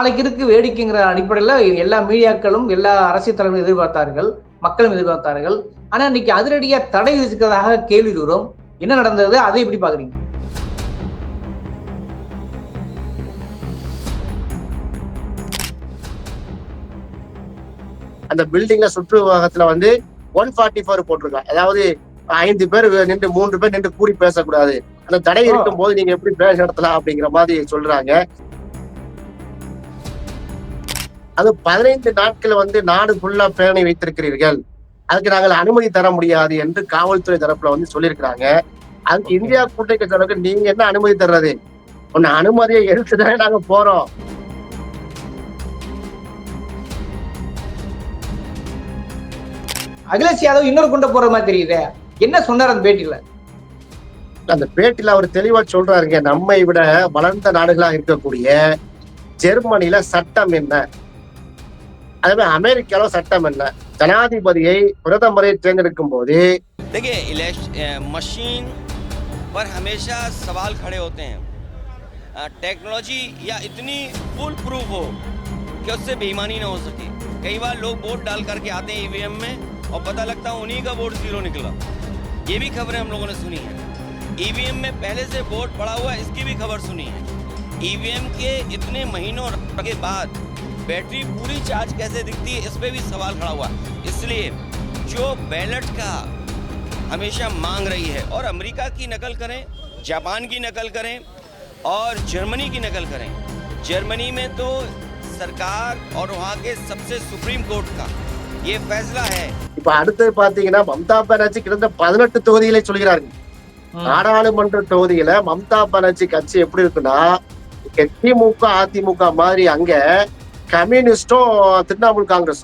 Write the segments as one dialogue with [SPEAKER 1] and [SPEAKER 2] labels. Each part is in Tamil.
[SPEAKER 1] நாளைக்கு இருக்கு வேடிக்கைங்கிற அடிப்படையில எல்லா மீடியாக்களும் எல்லா அரசியல் தலைவர்களும் எதிர்பார்த்தார்கள். மக்களும் எதிர்பார்த்தார்கள். ஆனா இன்னைக்கு அதிரடியா தடை விதிக்கிறதாக கேள்வி தூரம் என்ன நடந்தது? அதை எப்படி பாக்குறீங்க
[SPEAKER 2] அந்த பில்டிங்ல சுற்று விவகாரத்துல வந்து ஒன் ஃபார்ட்டி ஃபோர் போட்டிருக்காங்க. அதாவது ஐந்து பேர் நின்று மூன்று பேர் நின்று கூடி பேசக்கூடாது. அந்த தடை இருக்கும் போது நீங்க எப்படி பேச நடத்தலாம் அப்படிங்கிற மாதிரி சொல்றாங்க. அது பதினைந்து நாட்கள் வந்து நாடு ஃபுல்லா பேரணி வைத்திருக்கிறீர்கள். அதுக்கு நாங்கள் அனுமதி தர முடியாது என்று காவல்துறை தரப்புல வந்து சொல்லியிருக்கிறாங்க. அதுக்கு இந்தியா கூட்டணி தரப்புக்கு நீங்க என்ன அனுமதி தர்றது? ஒன்னு அனுமதியை எடுத்துதானே நாங்க போறோம்.
[SPEAKER 1] அகிலேஷ் யாதவ் இன்னொரு குண்ட போற மாதிரி தெரியுதே. என்ன சொன்னார் அந்த பேட்டியில?
[SPEAKER 2] அந்த பேட்டில அவர் தெளிவா சொல்றாருங்க நம்மை விட வளர்ந்த நாடுகளா இருக்கக்கூடிய ஜெர்மனில சட்டம் என்ன? அதே மாதிரி அமெரிக்கால சட்டம் என்ன ஜனாதிபதியை பிரதமரை தேர்ந்தெடுக்கும் போது
[SPEAKER 3] देखिए इलेक्श- अ, मशीन पर हमेशा सवाल खड़े होते हैं अ, टेक्नोलॉजी या इतनी फुल प्रूफ हो कि उससे बेईमानी ना हो सके कई बार लोग वोट डाल करके आते हैं ईवीएम में और पता लगता है उन्हीं का वोट जीरो निकला ये भी खबरें हम लोगों ने सुनी है ईवीएम में पहले से वोट पड़ा हुआ है इसकी भी खबर सुनी है ईवीएम के इतने महीनों के बाद बैटरी पूरी चार्ज कैसे दिखती है इस पे भी सवाल खड़ा हुआ है इसलिए जो बैलेट का हमेशा मांग रही है और अमेरिका की नकल करें जापान की नकल करें और जर्मनी की नकल करें जर्मनी में तो सरकार और वहाँ के सबसे सुप्रीम कोर्ट का ये फैसला है
[SPEAKER 2] இப்ப அடுத்தது பாத்தீங்கன்னா மம்தா பானர்ஜி கிட்டத்தட்ட பதினெட்டு தொகுதிகளை சொல்கிறார்கள் நாடாளுமன்ற தொகுதியில மம்தா பானர்ஜி கட்சி எப்படி இருக்குன்னா இங்க திமுக அதிமுக மாதிரி அங்க கம்யூனிஸ்டும் திரிணாமுல் காங்கிரஸ்.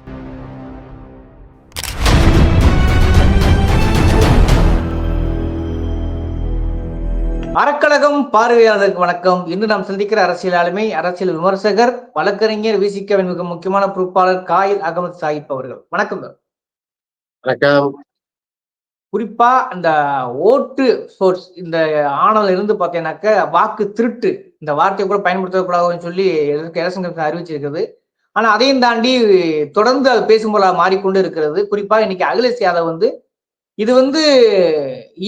[SPEAKER 1] அறக்கழகம் பார்வையாளருக்கு வணக்கம். இன்று நாம் சந்திக்கிற அரசியல் ஆளுமை அரசியல் விமர்சகர் வழக்கறிஞர் விசிகவின் மிக முக்கியமான பொறுப்பாளர் காயில் அகமது சாஹிப் அவர்கள். வணக்கம்.
[SPEAKER 2] வணக்கம்.
[SPEAKER 1] குறிப்பா அந்த ஓட்டு சோர்ஸ் இந்த ஆணவம் இருந்து பார்த்தீங்கன்னாக்க வாக்கு திருட்டு இந்த வார்த்தையை கூட பயன்படுத்தக்கூடாதுன்னு சொல்லி கமிஷன் அறிவிச்சிருக்குது ஆனா அதையும் தாண்டி தொடர்ந்து அது பேசும்போல மாறிக்கொண்டு இருக்கிறது. குறிப்பா இன்னைக்கு அகிலேஷ் யாதவ் வந்து இது வந்து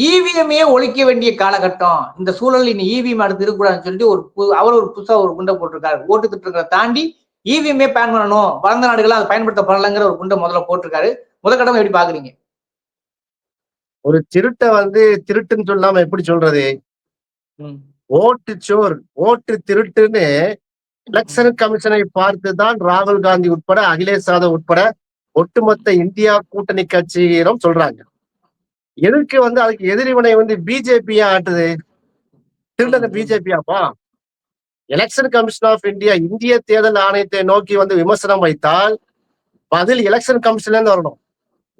[SPEAKER 1] இவிஎம்ஏ ஒழிக்க வேண்டிய காலகட்டம். இந்த சூழல் இனி இவிஎம் அடுத்து இருக்கக்கூடாதுன்னு சொல்லிட்டு ஒரு அவர் ஒரு புதுசா ஒரு குண்டை போட்டிருக்காரு. ஓட்டு திட்டங்களை தாண்டி இவிஎம்ஏ பேன் பண்ணணும். வளர்ந்த நாடுகள் அதை பயன்படுத்தப்படலைங்கிற ஒரு குண்டை முதல்ல போட்டிருக்காரு. முதற்கட்டம் எப்படி பாக்குறீங்க?
[SPEAKER 2] ஒரு திருட்டை வந்து திருட்டுன்னு சொல்லாம எப்படி சொல்றது. ஓட்டு சோர் ஓட்டு திருட்டுன்னு எலெக்ஷன் கமிஷனை பார்த்து தான் ராகுல் காந்தி உட்பட அகிலேஷ் யாதவ் உட்பட ஒட்டுமொத்த இந்தியா கூட்டணி கட்சியினரும் சொல்றாங்க. எதுக்கு வந்து அதுக்கு எதிரிவினை வந்து பிஜேபியா ஆட்டுது? திருடன பிஜேபியாப்பா எலெக்ஷன் கமிஷன் ஆஃப் இந்தியா இந்திய தேர்தல் ஆணையத்தை நோக்கி வந்து விமர்சனம் வைத்தால் பதில் எலெக்ஷன் கமிஷன்ல இருந்து வரணும்.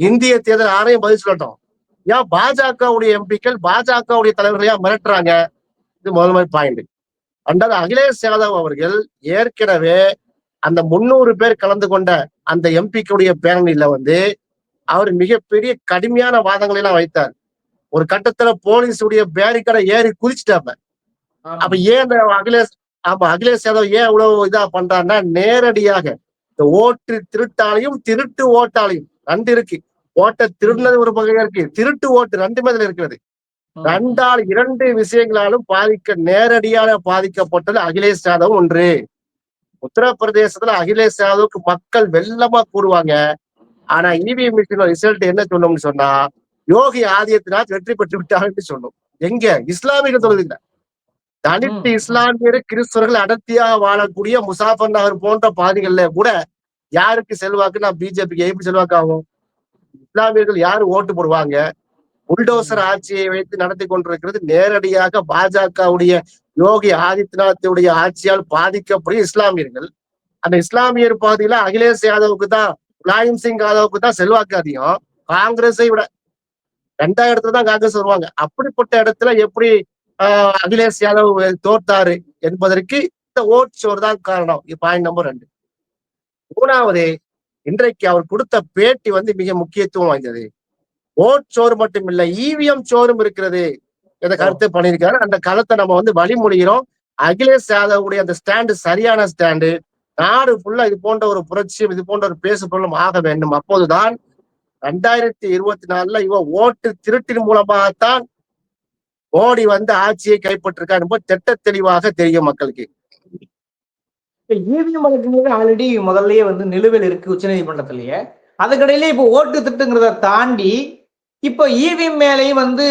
[SPEAKER 2] இந்திய தேர்தல் ஆணையம் பதில் சொல்லட்டும். ஏன் பாஜகவுடைய எம்பிக்கள் பாஜகவுடைய தலைவர்களையா மிரட்டுறாங்க? இது முதல் மாதிரி பாயிண்ட் ரெண்டாவது அகிலேஷ் யாதவ் அவர்கள் ஏற்கனவே அந்த முன்னூறு பேர் கலந்து கொண்ட அந்த எம்பிக்குடைய பேரணியில வந்து அவர் மிகப்பெரிய கடுமையான வாதங்களை எல்லாம் வைத்தார். ஒரு கட்டத்துல போலீஸுடைய பேரிக்கடை ஏறி குதிச்சுட்டாப்ப அப்ப ஏன் இந்த அகிலேஷ் ஆமா அகிலேஷ் யாதவ் ஏன் இவ்வளவு இதா பண்றாருன்னா நேரடியாக இந்த ஓட்டு திருட்டாலையும் திருட்டு ஓட்டாலையும் ரெண்டு இருக்கு. ஓட்டை திருடினது ஒரு பகையா இருக்கு திருட்டு ஓட்டு ரெண்டுமே இதுல இருக்கிறது. ரெண்டால் இரண்டு விஷயங்களாலும் பாதிக்க நேரடியாக பாதிக்கப்பட்டது அகிலேஷ் யாதவ் ஒன்று. உத்தரப்பிரதேசத்துல அகிலேஷ் யாதவுக்கு மக்கள் வெள்ளமா கூடுவாங்க ஆனா இவிஎம் மிஷின் ரிசல்ட் என்ன சொல்லணும்னு சொன்னா யோகி ஆதித்யநாத் வெற்றி பெற்று விட்டார்னு சொல்லும். எங்க? இஸ்லாமிய தொகுதியில தலித்
[SPEAKER 1] ம்.
[SPEAKER 2] இஸ்லாமியர் கிறிஸ்தவர்கள் அடர்த்தியாக வாழக்கூடிய முசாஃபர் நகர் போன்ற பகுதிகள்ல கூட யாருக்கு செல்வாக்கு நான் பிஜேபிக்கு எப்படி செல்வாக்கு ஆகும் இஸ்லாமியர்கள் யாரு ஓட்டு போடுவாங்க? புல்டோசர் ஆட்சியை வைத்து நடத்தி கொண்டிருக்கிறது. நேரடியாக பாஜகவுடைய யோகி ஆதித்யநாத்துடைய ஆட்சியால் பாதிக்கப்படும் இஸ்லாமியர்கள். அந்த இஸ்லாமியர் பகுதியில அகிலேஷ் யாதவுக்கு தான் முலாயம் சிங் யாதவுக்கு தான் செல்வாக்கு அதிகம். காங்கிரஸை விட ரெண்டாவது இடத்துல தான் காங்கிரஸ் வருவாங்க. அப்படிப்பட்ட இடத்துல எப்படி ஆஹ், அகிலேஷ் யாதவ் தோத்தாரு என்பதற்கு இந்த ஓட் சோர் தான் காரணம். பாயிண்ட் நம்பர் ரெண்டு. மூணாவது இன்றைக்கு அவர் கொடுத்த பேட்டி வந்து மிக முக்கியத்துவம் வாய்ந்தது. ஓட் சோறு மட்டும் இல்ல இவிஎம் சோறும் இருக்கிறது என்ற கருத்தை பண்ணியிருக்காரு. அந்த கருத்தை நம்ம வந்து வழிமொழிகிறோம் அகிலேஷ் யாதவுடைய அந்த ஸ்டாண்டு சரியான ஸ்டாண்டு. நாடு ஃபுல்லா இது போன்ற ஒரு புரட்சியும் இது போன்ற ஒரு பேசு பொருளும் ஆக வேண்டும். அப்போதுதான் ரெண்டாயிரத்தி இருபத்தி நாலுல இவ ஓட்டு திருட்டின் மூலமாகத்தான் மோடி வந்து ஆட்சியை கைப்பற்றிருக்கார் என்பது திட்ட தெளிவாக தெரியும் மக்களுக்கு.
[SPEAKER 1] இவிஎம் வழக்குங்கிறது ஆல்ரெடி முதல்லயே வந்து நிலுவையில் இருக்கு உச்சநீதிமன்றத்திலேயே. அதுக்கடையில இப்போ ஓட்டு திருட்டுங்கிறத தாண்டி இப்போ இவிஎம் மேலேயும் வந்து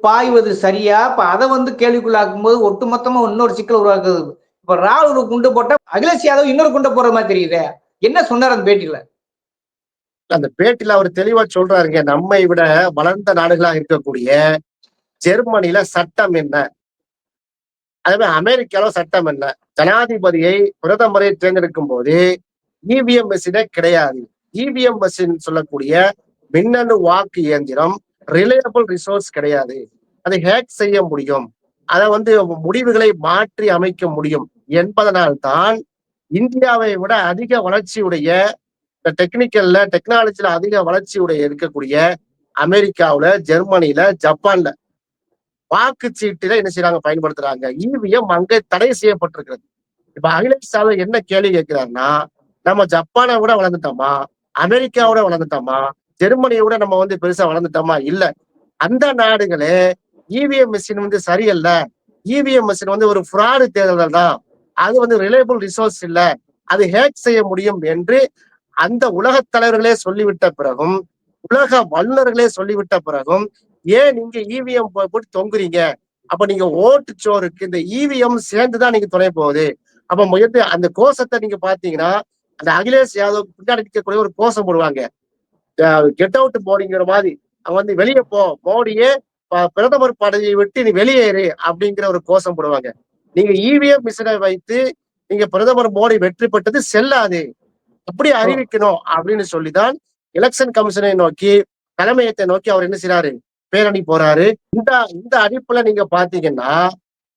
[SPEAKER 1] பாய்வது சரியா? இப்ப அதை வந்து கேள்விக்குள்ளாக்கும் போது ஒட்டுமொத்தமா இன்னொரு சிக்கல் உருவாக்குது. இப்ப ராகுல் ஒரு குண்டு போட்டா அகிலேஷ் யாதவ் இன்னொரு குண்டை போடுற மாதிரி தெரியுதே. என்ன சொன்னார் அந்த பேட்டியில?
[SPEAKER 2] அந்த பேட்டில அவர் தெளிவா சொல்றாருங்க நம்மை விட வளர்ந்த நாடுகளாக இருக்கக்கூடிய ஜெர்மனில சட்டம் என்ன? அதே அமெரிக்கால சட்டம் என்ன? ஜனாதிபதியை பிரதமரை தேர்ந்தெடுக்கும் போது இவிஎம் மிஷினே கிடையாது. இவிஎம் மிஷின் சொல்லக்கூடிய மின்னணு வாக்கு இயந்திரம் ரிலையபிள் ரிசோர்ஸ் கிடையாது. அதை ஹேக் செய்ய முடியும். அதை வந்து முடிவுகளை மாற்றி அமைக்க முடியும் என்பதனால்தான் இந்தியாவை விட அதிக வளர்ச்சியுடைய இந்த டெக்னிக்கல்ல டெக்னாலஜில அதிக வளர்ச்சியுடைய இருக்கக்கூடிய அமெரிக்காவுல ஜெர்மனில ஜப்பான்ல வாக்குச்சீட்டுல என்ன செய்யறாங்க பயன்படுத்துறாங்க. இவிஎம் அங்கே தடை செய்யப்பட்டிருக்கிறது. இப்ப அகிலேஷ் யாதவ் என்ன கேள்வி கேட்கிறாருன்னா நம்ம ஜப்பானை விட வளர்ந்துட்டோமா? அமெரிக்காவோட வளர்ந்துட்டோமா? ஜெர்மனியை விட நம்ம வந்து பெருசா வளர்ந்துட்டோமா? இல்ல. அந்த நாடுகளே இவிஎம் மிஷின் வந்து சரியல்ல. இவிஎம் மிஷின் வந்து ஒரு ஃப்ராடு தேர்தல் தான். அது வந்து ரிலேபிள் ரிசோர்ஸ் இல்ல. அது ஹேக் செய்ய முடியும் என்று அந்த உலக தலைவர்களே சொல்லிவிட்ட பிறகும் உலக வல்லுநர்களே சொல்லிவிட்ட பிறகும் ஏன் நீங்க இவிஎம் போட்டு தொங்குறீங்க? அப்ப நீங்க ஓட்டு சோருக்கு இந்த இவிஎம் சேர்ந்துதான் நீங்க துணை போகுது. அப்ப முயற்சி அந்த கோஷத்தை நீங்க பாத்தீங்கன்னா அந்த அகிலேஷ் யாதவ் பின்னாடி இருக்கக்கூடிய ஒரு கோஷம் போடுவாங்க. கெட் அவுட் மோடிங்கிற மாதிரி. அவன் வந்து வெளியே போ மோடியே பிரதமர் பதவியை விட்டு நீ வெளியேறு அப்படிங்கிற ஒரு கோஷம் போடுவாங்க. நீங்க இவிஎம் மிஷினை வைத்து நீங்க பிரதமர் மோடி வெற்றி பெற்றது செல்லாது. அப்படி அறிவிக்கணும் அப்படின்னு சொல்லிதான் எலெக்ஷன் கமிஷனை நோக்கி தலைமையத்தை நோக்கி அவர் என்ன செய்றாரு? பேரணி போறாரு. இந்த இந்த அடிப்புல நீங்க பாத்தீங்கன்னா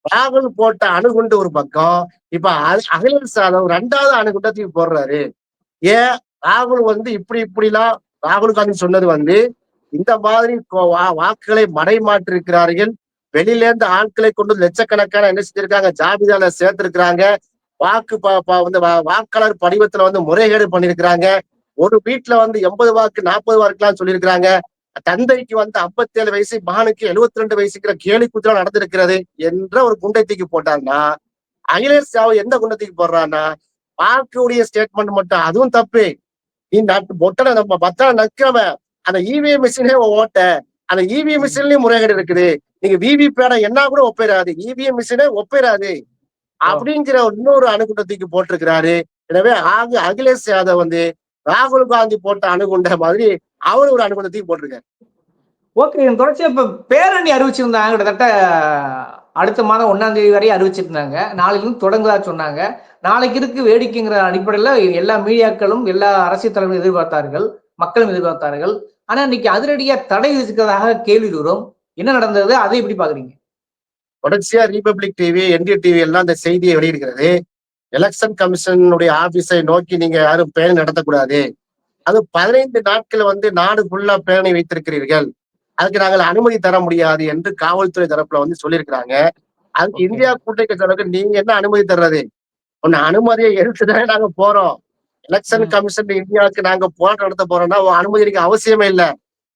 [SPEAKER 2] ராகுல் போட்ட அணுகுண்டு ஒரு பக்கம் இப்ப அகிலேஷ் யாதவ் ரெண்டாவது அணுகுண்டத்துக்கு போடுறாரு. ஏன்? ராகுல் வந்து இப்படி இப்படிலாம் ராகுல் காந்தி சொன்னது வந்து இந்த மாதிரி வாக்குகளை மடைமாற்றி இருக்கிறார்கள் வெளியில இருந்து ஆட்களை கொண்டு வந்து லட்சக்கணக்கான என்ன செஞ்சிருக்காங்க? ஜாபிதால சேர்த்திருக்கிறாங்க. வாக்கு வந்து வாக்காளர் படிவத்துல வந்து முறைகேடு பண்ணிருக்கிறாங்க. ஒரு வீட்டுல வந்து எண்பது வாக்கு நாற்பது வாக்குலாம் சொல்லியிருக்கிறாங்க. தந்தைக்கு வந்து 57 வயசு மகனுக்கு 72 ரெண்டு வயசுக்குற கேலி குத்தலாம் நடந்திருக்கிறது என்ற ஒரு குண்டை தூக்கி போட்டாங்கன்னா அகிலேஷ் யாதவ் எந்த குண்டை தூக்கி போடுறான்னா வாக்குடைய ஸ்டேட்மெண்ட் மட்டும் அதுவும் தப்பு. பொட்டனை நம்ம பத்தனை நக்கிறவன் அந்த இவிஎம் மிஷினே ஓட்ட அந்த இவிஎம் மிஷின்லயும் முறைகேடு இருக்குது நீங்க விவி பேட என்ன கூட ஒப்பேறாது இவிஎம் மிஷினே ஒப்பேறாது அப்படிங்கிற இன்னொரு அணுகுண்டத்துக்கு போட்டிருக்கிறாரு எனவே ஆக அகிலேஷ் யாதவ் வந்து ராகுல் காந்தி போட்ட அணுகுண்ட மாதிரி அவர் ஒரு அணுகுண்டத்துக்கு போட்டிருக்காரு
[SPEAKER 1] ஓகே தொடர்ச்சியா இப்ப பேரணி அறிவிச்சிருந்தாங்க கிட்டத்தட்ட அடுத்த மாதம் ஒன்னாம் தேதி வரை அறிவிச்சிருந்தாங்க நாளைக்கு தொடங்குதா சொன்னாங்க. நாளைக்கு இருக்கு வேடிக்கைங்கிற அடிப்படையில எல்லா மீடியாக்களும் எல்லா அரசியல் தலைவரும் எதிர்பார்த்தார்கள். மக்களும் எதிர்பார்த்தார்கள். ஆனா இன்னைக்கு அதிரடியா தடை விதிக்கிறதாக கேள்வி வரும் என்ன நடந்தது? அதை எப்படி பாக்குறீங்க
[SPEAKER 2] தொடர்ச்சியா ரிபப்ளிக் டிவி என்டி டிவி எல்லாம் இந்த செய்தியை வெளியிடுகிறது. எலெக்ஷன் கமிஷனுடைய ஆபீஸை நோக்கி நீங்க யாரும் பேரணி நடத்தக்கூடாது. அது பதினைந்து நாட்கள் வந்து நாடு ஃபுல்லா பேரணி வைத்திருக்கிறீர்கள். அதுக்கு நாங்கள் அனுமதி தர முடியாது என்று காவல்துறை தரப்புல வந்து சொல்லியிருக்கிறாங்க. அதுக்கு. இந்தியா கூட்டணி தரப்புக்கு நீங்க என்ன அனுமதி தர்றது? ஒன்னு அனுமதியை எடுத்துதானே நாங்க போறோம். எலெக்ஷன். கமிஷன் இந்தியாவுக்கு நாங்க போராட்டம் நடத்த போறோம்னா உன் அனுமதி எனக்கு அவசியமே இல்லை.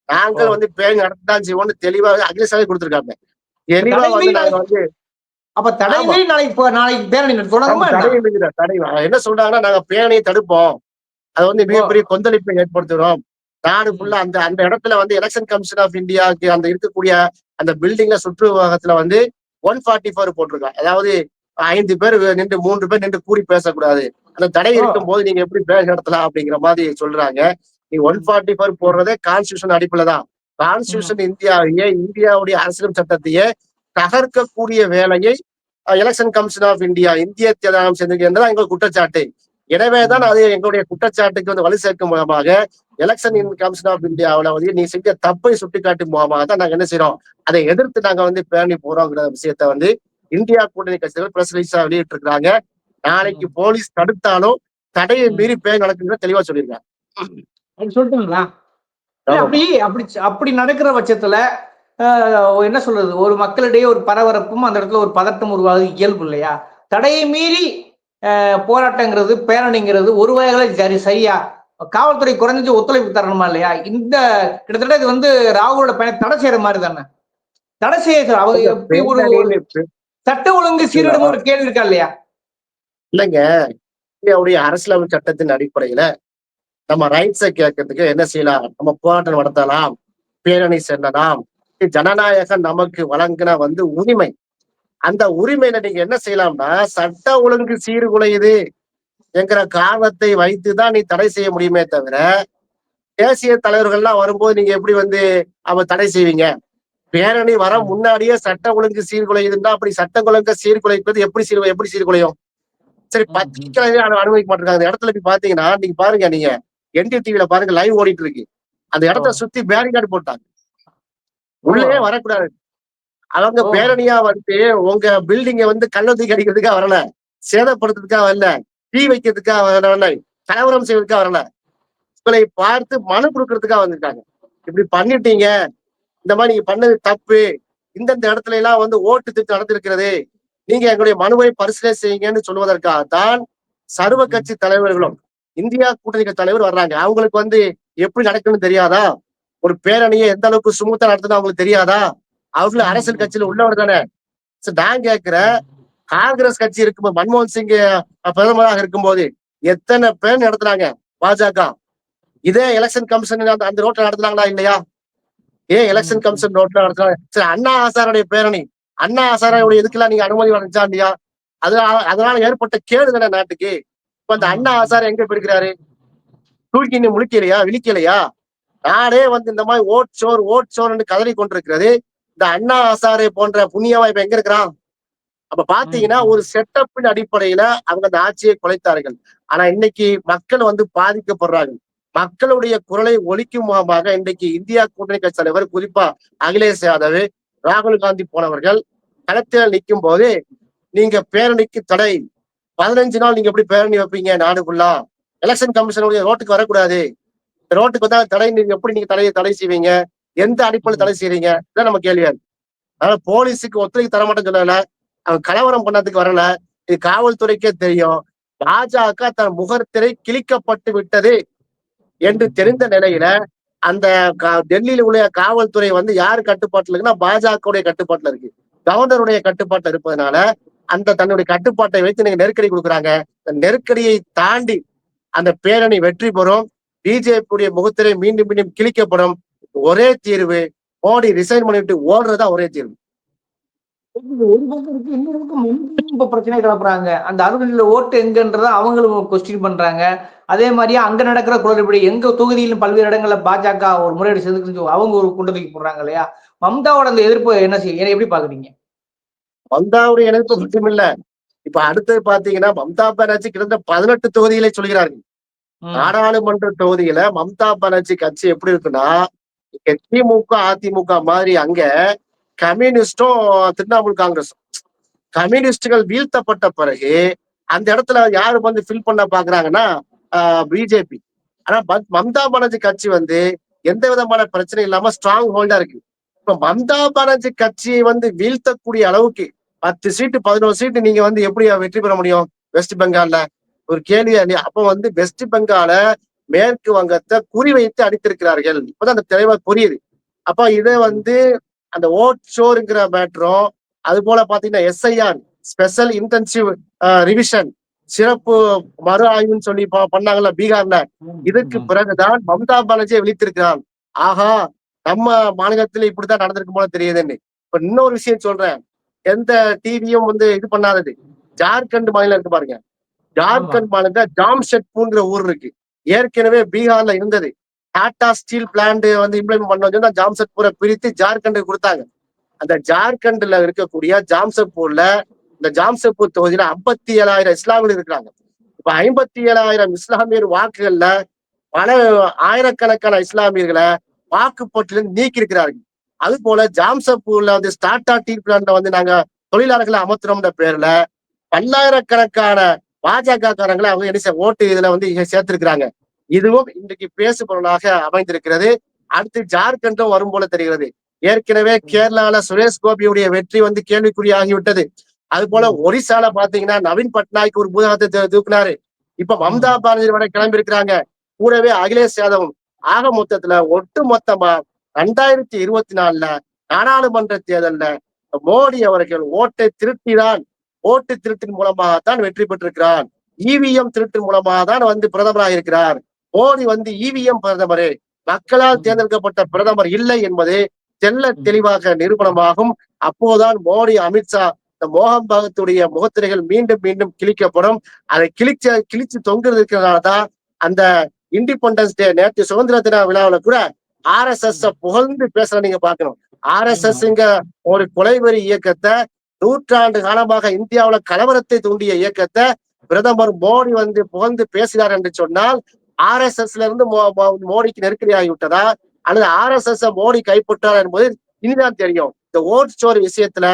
[SPEAKER 2] நாங்கள். வந்து பேரணி நடத்தான் செய்வோம்னு தெளிவாக அகிலேஷாவே கொடுத்திருக்காங்க. தெளிவா வந்து நாங்க வந்து
[SPEAKER 1] அப்ப தடை நாளைக்கு பேரணி?
[SPEAKER 2] தடை என்ன சொல்றாங்கன்னா நாங்க பேரணியை தடுப்போம். அது வந்து மிகப்பெரிய கொந்தளிப்பை ஏற்படுத்துறோம் நாடு ஃபுல்லா அந்த அந்த இடத்துல வந்து எலெக்ஷன் கமிஷன் ஆஃப் இந்தியாவுக்கு அந்த இருக்கக்கூடிய அந்த பில்டிங்ல சுற்று விவகாரத்துல வந்து ஒன் ஃபார்ட்டி ஃபோர் போட்டிருக்காங்க. அதாவது ஐந்து பேர் நின்று மூன்று பேர் நின்று கூடி பேசக்கூடாது. அந்த தடை. இருக்கும் போது நீங்க எப்படி பேர் நடத்தலாம் அப்படிங்கிற மாதிரி சொல்றாங்க. நீ ஒன் ஃபார்ட்டி ஃபோர் போடுறதே கான்ஸ்டியூஷன் அடிப்படையில தான். கான்ஸ்டியூஷன் இந்தியாவையே இந்தியாவுடைய அரசியல் சட்டத்தையே தகர்க்கக்கூடிய வேலையை எலெக்ஷன் கமிஷன் ஆஃப் இந்தியா இந்திய தேர்தல் ஆணையம் செஞ்சிருக்கிறது எங்கள் குற்றச்சாட்டு. எனவேதான் அது எங்களுடைய குற்றச்சாட்டுக்கு வந்து வலு சேர்க்கும் மூலமாக எலெக்ஷன் கமிஷன் ஆஃப் இந்தியாவுல வந்து நீ செஞ்ச தப்பை சுட்டிக்காட்டும் மூலமாக தான் நாங்க என்ன செய்யறோம் அதை எதிர்த்து நாங்க வந்து பேரணி போறோங்கிற விஷயத்த வந்து இந்தியா கூட்டணி கட்சிகள் பிரஸ் ரிலீஸா வெளியிட்டு நாளைக்கு போலீஸ் தடுத்தாலும் தடையை மீறி பேர் நடக்குங்கிற தெளிவா சொல்லியிருக்காங்க.
[SPEAKER 1] அப்படி சொல்லிட்டுங்களா? அப்படி அப்படி அப்படி நடக்கிற பட்சத்துல என்ன சொல்றது? ஒரு மக்களிடையே ஒரு பரபரப்பும் அந்த இடத்துல ஒரு பதட்டம் உருவாகுது இயல்பு இல்லையா? தடையை மீறி போராட்டங்கிறது பேரணிங்கிறது ஒரு வகையில சரி சரியா? காவல்துறை குறைஞ்சது ஒத்துழைப்பு தரணுமா இல்லையா? இந்த கிட்டத்தட்ட இது வந்து ராகுலோட பயணம் தடை செய்யற மாதிரி தானே? தடை செய்ய அவங்க எப்படி ஒரு சட்ட ஒழுங்கு சீரிடும் ஒரு கேள்வி இருக்கா இல்லையா?
[SPEAKER 2] இல்லைங்க. இந்தியாவுடைய அரசியலமைப்பு சட்டத்தின் அடிப்படையில நம்ம ரைட்ஸை கேட்கறதுக்கு என்ன செய்யலாம்? நம்ம போராட்டம் நடத்தலாம். பேரணி செல்லலாம். ஜனநாயகம் நமக்கு வழங்கின வந்து உரிமை. அந்த உரிமையில நீங்க என்ன செய்யலாம்னா சட்ட ஒழுங்கு சீர்குலையுது என்கிற காரணத்தை வைத்துதான் நீ தடை செய்ய முடியுமே தவிர தேசிய தலைவர்கள்லாம் வரும்போது நீங்க எப்படி வந்து அவ தடை செய்வீங்க? பேரணி வர முன்னாடியே சட்ட ஒழுங்கு சீர்குலையுதுன்னா அப்படி சட்ட ஒழுங்கு சீர்குலைப்பது எப்படி சீர் எப்படி சீர்குலையும்? சரி
[SPEAKER 1] ம்,
[SPEAKER 2] பத்திரிக்கை அனுமதிக்க மாட்டிருக்காங்க அந்த இடத்துல போய் பாத்தீங்கன்னா நீங்க பாருங்க நீங்க என்டி டிவில பாருங்க லைவ் ஓடிட்டு இருக்கு அந்த இடத்த. சுத்தி பேரிகார்டு போட்டாங்க. உள்ளே வரக்கூடாது. அவங்க. பேரணியா வந்து உங்க பில்டிங்க வந்து கண்ணத்துக்கு அடிக்கிறதுக்காக வரல. சேதப்படுத்துறதுக்காக வரல. தீ வைக்கிறதுக்காக வரல. கலவரம் செய்வதற்காக வரல. உங்களை பார்த்து மனு கொடுக்கறதுக்காக வந்திருக்காங்க. இப்படி பண்ணிட்டீங்க. இந்த மாதிரி நீங்க பண்ணது தப்பு. இந்தந்த இடத்துல எல்லாம் வந்து ஓட்டு திட்டு நடந்திருக்கிறது. நீங்க எங்களுடைய மனுவை பரிசீலனை செய்யுங்கன்னு சொல்வதற்காகத்தான் சர்வ கட்சி தலைவர்களும் இந்தியா கூட்டணி தலைவர் வர்றாங்க. அவங்களுக்கு வந்து எப்படி நடக்குன்னு தெரியாதா? ஒரு பேரணியை எந்த அளவுக்கு சுமூத்தா நடத்துன்னு அவங்களுக்கு தெரியாதா? அவங்களும் அரசியல் கட்சியில உள்ளவர் தானே. நான் கேட்கிறேன் காங்கிரஸ் கட்சி இருக்கும்போது மன்மோகன் சிங் பிரதமராக இருக்கும்போது எத்தனை பேர் நடத்துறாங்க பாஜக. இதே எலெக்ஷன் கமிஷன் அந்த அந்த ரோட்ல நடத்துனாங்களா இல்லையா? ஏன் எலெக்ஷன் கமிஷன் ரோட்ல நடத்துறாங்க சரி அண்ணா ஹசாருடைய பேரணி. அண்ணா ஹசாரோட இதுக்கெல்லாம் நீங்க அனுமதி வழங்கிச்சா இல்லையா அதனால அதனால ஏற்பட்ட கேடு தானே நாட்டுக்கு? இப்ப அந்த அண்ணா ஹசார் எங்க போயிருக்கிறாரு? தூக்கி நீ முழிக்கலையா? விழிக்கலையா? நாடே வந்து இந்த மாதிரி ஓட் சோர் ஓட் சோர்னு கதறி கொண்டிருக்கிறது. இந்த அண்ணா ஹசாரே போன்ற புண்ணியவா இப்ப எங்க இருக்கிறான்? அப்ப பாத்தீங்கன்னா ஒரு செட்டப்பின் அடிப்படையில அவங்க அந்த ஆட்சியை குலைத்தார்கள். ஆனா இன்னைக்கு மக்கள் வந்து பாதிக்கப்படுறாங்க. மக்களுடைய குரலை ஒழிக்கும் முகமாக இன்றைக்கு இந்தியா கூட்டணி கட்சி தலைவர் குறிப்பா அகிலேஷ் யாதவ் ராகுல் காந்தி போனவர்கள் களத்தில் நிற்கும் போது நீங்க பேரணிக்கு தடை. பதினஞ்சு நாள் நீங்க எப்படி பேரணி வைப்பீங்க நாடு ஃபுல்லா எலெக்ஷன் கமிஷனுடைய ரோட்டுக்கு வரக்கூடாது. ரோட்டுக்கு வந்தா தடை நீங்க எப்படி நீங்க தடையை தடை செய்வீங்க? எந்த அடிப்படையில் தடை செய்றீங்க? இதான் நம்ம கேள்வியா இருக்கு அதனால போலீஸுக்கு ஒத்துழைப்பு தர மாட்டேன்னு சொல்லல. அவன் கலவரம் பண்ணதுக்கு வரல. இது காவல்துறைக்கே தெரியும். பாஜக தன் முகத்திரை கிழிக்கப்பட்டு விட்டது. என்று தெரிந்த நிலையில அந்த டெல்லியில உள்ள காவல்துறை வந்து யார் கட்டுப்பாட்டுல இருக்குன்னா பாஜகவுடைய கட்டுப்பாட்டுல இருக்கு. கவர்னருடைய கட்டுப்பாட்டுல இருப்பதனால அந்த தன்னுடைய கட்டுப்பாட்டை வைத்து நீங்க நெருக்கடி கொடுக்குறாங்க. நெருக்கடியை தாண்டி அந்த பேரணி வெற்றி பெறும். பிஜேபியுடைய முகத்திரை மீண்டும் மீண்டும் கிழிக்கப்படும். ஒரே தீர்வு. மோடி ரிசைன் பண்ணிட்டு ஓடுறதா ஒரே தீர்வு.
[SPEAKER 1] ஒரு பக்கம் இருக்கு இன்னொரு பக்கம் இப்ப பிரச்சனை கிளப்புறாங்க அந்த அறுபதுல ஓட்டு எங்கன்றத அவங்களும் கொஸ்டின் பண்றாங்க. அதே மாதிரியே அங்க நடக்கிற குளறுபடி எங்க தொகுதியிலும் பல்வேறு இடங்கள்ல பாஜக ஒரு முறையீடு செஞ்சு அவங்க ஒரு குண்டு தூக்கி போடுறாங்க இல்லையா? மம்தாவோட அந்த எதிர்ப்பு என்ன செய்ய எப்படி பாக்குறீங்க
[SPEAKER 2] மம்தாவுடைய இணைப்பு மட்டும் இல்ல. இப்ப அடுத்தது பாத்தீங்கன்னா மம்தா பானர்ஜி கிட்டத்தட்ட பதினெட்டு தொகுதிகளை சொல்கிறார்கள். நாடாளுமன்ற தொகுதியில மம்தா பானர்ஜி கட்சி எப்படி இருக்குன்னா திமுக அதிமுக மாதிரி அங்க கம்யூனிஸ்டும் திரிணாமுல் காங்கிரஸும் கம்யூனிஸ்டுகள் வீழ்த்தப்பட்ட பிறகு அந்த இடத்துல யாரு வந்து ஃபில் பண்ண பாக்குறாங்கன்னா பிஜேபி ஆனா மம்தா பானர்ஜி கட்சி வந்து எந்த விதமான பிரச்சனை இல்லாம ஸ்ட்ராங் ஹோல்டா இருக்கு. இப்ப மம்தா பானர்ஜி கட்சியை வந்து வீழ்த்தக்கூடிய அளவுக்கு பத்து சீட்டு பதினோரு சீட்டு நீங்க வந்து எப்படி வெற்றி பெற முடியும்? வெஸ்ட் பெங்கால்ல ஒரு கேள்வி அப்ப வந்து வெஸ்ட் பெங்கால மேற்கு வங்கத்தை குறிவைத்து அடித்திருக்கிறார்கள். இப்பதான் அந்த தெளிவா புரியுது. அப்ப இதை வந்து அந்த ஓட் ஷோருங்கிற மேட்டரும் அது போல பாத்தீங்கன்னா எஸ்ஐஆர் ஸ்பெஷல் இன்டென்சிவ் ரிவிஷன் சிறப்பு மறு ஆய்வுன்னு சொல்லி பண்ணாங்கல்ல பீகார்ல. இதுக்கு பிறகுதான் மம்தா பானர்ஜியை விழித்திருக்கிறான். ஆஹா நம்ம மாநிலத்துல இப்படித்தான் நடந்திருக்கும் போல தெரியுதுன்னு. இப்ப இன்னொரு விஷயம் சொல்றேன். எந்த டிவியும் வந்து இது பண்ணாதது. ஜார்க்கண்ட் மாநிலம் இருக்கு பாருங்க. ஜார்க்கண்ட் மாநிலத்துல ஜாம்ஷெட்பூர்ங்கிற ஊர் இருக்கு. ஏற்கனவே பீகார்ல இருந்தது. டாடா ஸ்டீல் பிளான்ட் வந்து இம்ப்ளிமெண்ட் பண்ண ஜாம்ஷெட்பூரை பிரித்து ஜார்க்கண்டுக்கு கொடுத்தாங்க. அந்த ஜார்க்கண்ட்ல இருக்கக்கூடிய ஜாம்ஷெட்பூர்ல இந்த ஜாம்ஷெட்பூர் தொகுதியில ஐம்பத்தி ஏழாயிரம் இஸ்லாமியர் இருக்கிறாங்க. இப்ப ஐம்பத்தி ஏழாயிரம் இஸ்லாமியர் வாக்குகள்ல பல ஆயிரக்கணக்கான இஸ்லாமியர்களை வாக்குப்பட்டிலிருந்து நீக்கி இருக்கிறார்கள் அது போல ஜாம்சப்பூர்ல வந்து ஸ்டார்டா டீ பிளான்ல வந்து நாங்க தொழிலாளர்களை அமர்த்துறோம்ன்ற பேர்ல பல்லாயிரக்கணக்கான பாஜக காரங்களை அவங்க என்ன செய்ய- ஓட்டு இதுல வந்து இங்க சேர்த்திருக்கிறாங்க. இதுவும் இன்றைக்கு பேசு பொருளாக அமைந்திருக்கிறது. அடுத்து ஜார்க்கண்டும் வரும் போல தெரிகிறது. ஏற்கனவே கேரளால சுரேஷ் கோபியுடைய வெற்றி வந்து கேள்விக்குறியாகிவிட்டது. அது போல ஒரிசால பாத்தீங்கன்னா நவீன் பட்நாயக் ஒரு பூதகத்தை தூக்குனாரு. இப்ப மம்தா பானர்ஜி வரை கிளம்பி இருக்கிறாங்க கூடவே அகிலேஷ் யாதவும். ஆக மொத்தத்துல ஒட்டு மொத்தமா ரெண்டாயிரத்தி இருபத்தி நாலுல நாடாளுமன்ற தேர்தல்ல மோடி அவர்கள் ஓட்டை திருட்டிதான் ஓட்டு திருட்டின் மூலமாகத்தான் வெற்றி பெற்றிருக்கிறார். இவிஎம் திருட்டின் மூலமாக தான் வந்து பிரதமராக இருக்கிறார். மோடி வந்து இவிஎம் பிரதமரே. மக்களால் தேர்ந்தெடுக்கப்பட்ட பிரதமர் இல்லை என்பது தெல்ல தெளிவாக நிரூபணமாகும். அப்போதான் மோடி அமித்ஷா இந்த மோகன் பகத்துடைய முகத்திரைகள் மீண்டும் மீண்டும் கிழிக்கப்படும். அதை கிழிச்ச கிழிச்சு தொங்குறது இருக்கிறதுனாலதான் அந்த இண்டிபெண்டன்ஸ் டே நேற்று சுதந்திர தின விழாவுல கூட ஆர் எஸ் எஸ் புகழ்ந்து பேசுற நீங்க பாக்கணும் ஆர் எஸ் எஸ்ங்க ஒரு கொலைவெறி இயக்கத்தை நூற்றாண்டு காலமாக இந்தியாவுல கலவரத்தை தூண்டிய இயக்கத்தை பிரதமர் மோடி வந்து புகழ்ந்து பேசுகிறார் என்று சொன்னால் ஆர் எஸ் எஸ்ல இருந்து மோடிக்கு நெருக்கடி ஆகிவிட்டதா அல்லது ஆர் எஸ் எஸ் மோடி கைப்பற்றார் என்பது இனிதான் தெரியும். இந்த ஓட் ஸ்டோர் விஷயத்துல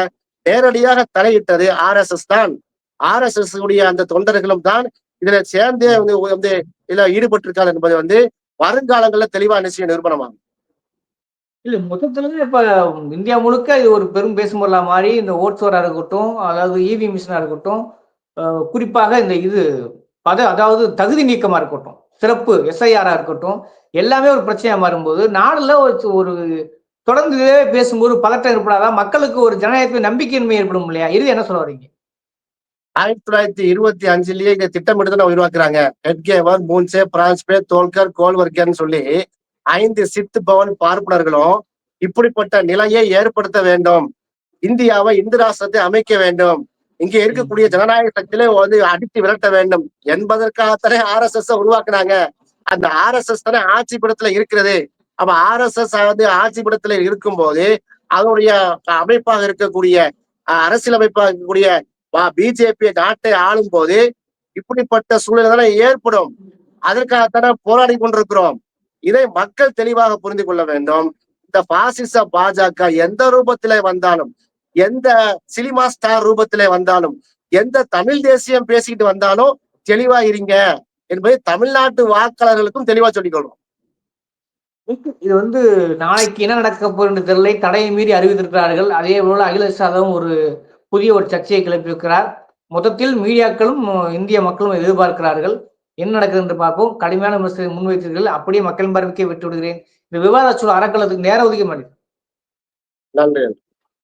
[SPEAKER 2] நேரடியாக தலையிட்டது ஆர் எஸ் எஸ் தான். ஆர் எஸ் எஸ் உடைய அந்த தொண்டர்களும் தான் இதுல சேர்ந்தே வந்து வந்து இதுல ஈடுபட்டிருக்காங்க என்பது வந்து வருங்காலங்கள்ல தெளிவா நிச்சய நிறுவனமாகும்
[SPEAKER 1] இல்ல மொத்தத்துல இப்ப இந்தியா முழுக்க இது ஒரு பெரும் பேசும்பொருளா மாறி இந்த ஓட்ஸோரா இருக்கட்டும் அதாவது இவி மிஷினா இருக்கட்டும் குறிப்பாக இந்த இது பத அதாவது தகுதி நீக்கமா இருக்கட்டும் சிறப்பு எஸ்ஐஆரா இருக்கட்டும் எல்லாமே ஒரு பிரச்சனையா மாறும்போது நாடுல ஒரு தொடர்ந்து பேசும்போது பதட்டம் ஏற்படாதா? மக்களுக்கு ஒரு ஜனநாயகத்தின் நம்பிக்கையின்மை ஏற்படும் இல்லையா? இது என்ன சொல்ல வரீங்க?
[SPEAKER 2] ஆயிரத்தி தொள்ளாயிரத்தி இருபத்தி அஞ்சுலயே இங்க திட்டமிட்டு தான் உருவாக்குறாங்க. ஹெட்கேவர் மூன்சே பிரான்ஸ்பே தோல்கர் கோல்வர்கர்னு சொல்லி ஐந்து சித்து பவன் பார்ப்பனர்களும் இப்படிப்பட்ட நிலையை ஏற்படுத்த வேண்டும். இந்தியாவை இந்து ராஷ்டிரத்தை அமைக்க வேண்டும். இங்க இருக்கக்கூடிய ஜனநாயக சக்தியிலே வந்து அடித்து விரட்ட வேண்டும் என்பதற்காகத்தானே ஆர் எஸ் எஸ் உருவாக்குனாங்க. அந்த ஆர் எஸ் எஸ் தானே ஆட்சி படத்துல இருக்கிறது. அப்ப ஆர் எஸ் எஸ் வந்து ஆட்சி படத்துல இருக்கும்போது அதனுடைய அமைப்பாக இருக்கக்கூடிய அரசியல் அரசியலமைப்பாக இருக்கக்கூடிய பிஜேபி நாட்டை ஆளும் போது இப்படிப்பட்ட சூழ்நிலை தானே ஏற்படும். அதற்காகத்தானே போராடி கொண்டிருக்கிறோம். இதை மக்கள் தெளிவாக புரிந்து கொள்ள வேண்டும். இந்த பாசிச பாஜக எந்த ரூபத்திலே வந்தாலும் எந்த சினிமா ஸ்டார் ரூபத்திலே வந்தாலும் எந்த தமிழ் தேசியம் பேசிக்கிட்டு வந்தாலும் தெளிவா இருங்க என்பதை தமிழ்நாட்டு வாக்காளர்களுக்கும் தெளிவா சொல்லிக்கொள்வோம்
[SPEAKER 1] இது வந்து நாளைக்கு என்ன நடக்க போகிறது தெரியலை. தடையை மீறி அறிவித்திருக்கிறார்கள். அதே போல அகிலேஷ் யாதவும் ஒரு புதிய ஒரு சர்ச்சையை கிளப்பியிருக்கிறார். மொத்தத்தில் மீடியாக்களும் இந்திய மக்களும் எதிர்பார்க்கிறார்கள். என்ன நடக்குது என்று பார்ப்போம். கடுமையான விமர்சனம் முன்வைத்தீர்கள். அப்படியே மக்களின் பார்வைக்கே விட்டு விடுகிறேன். இந்த விவாத சூழல் அறக்கலத்துக்கு நேர ஒதுக்க மாட்டேன்.
[SPEAKER 2] நன்றி.